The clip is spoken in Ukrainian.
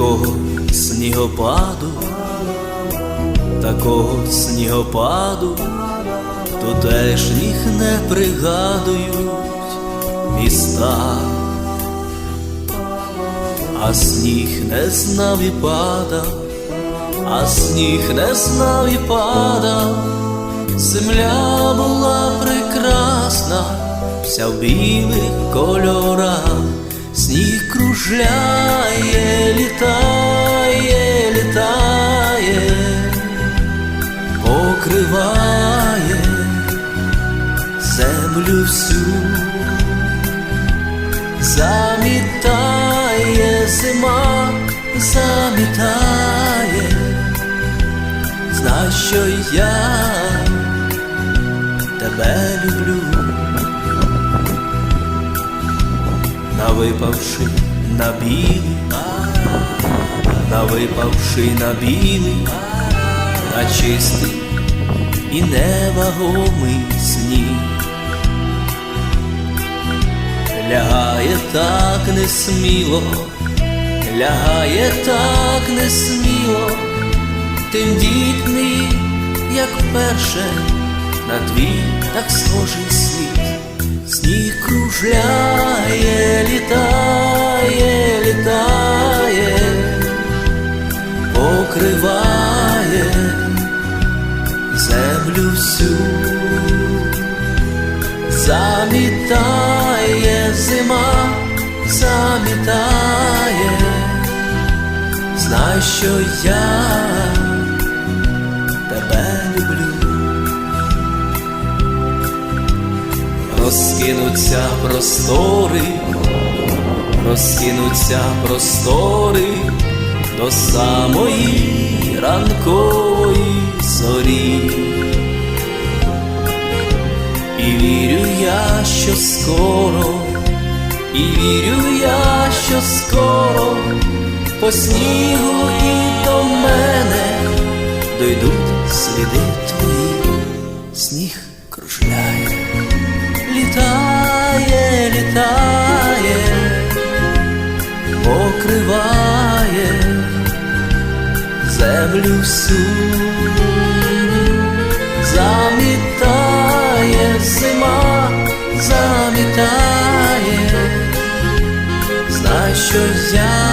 такого снігопаду, такого снігопаду, тутешніх не пригадують міста, а сніг не знав і падав, а сніг не знав і падав, земля була прекрасна, вся в білих кольорах, сніг кружляє, літає, літає, покриває землю всю, замітає зима, замітає, знай, що я тебе люблю. Навипавши на білий, навипавши на білий, на чистий і невагомий сніг. Лягає так несміло, лягає так несміло, тендітний, як вперше, на твій так схожий світ, сніг кружляє, землю всю замітає зима, замітає, знай, що я тебе люблю. Розкинуться простори, розкинуться простори до самої ранкової зорі. Я, що скоро, і вірю я, що скоро по снігу і до мене дойдуть сліди твої, сніг кружляє, літає, літає, покриває землю всю замітає, знай, що я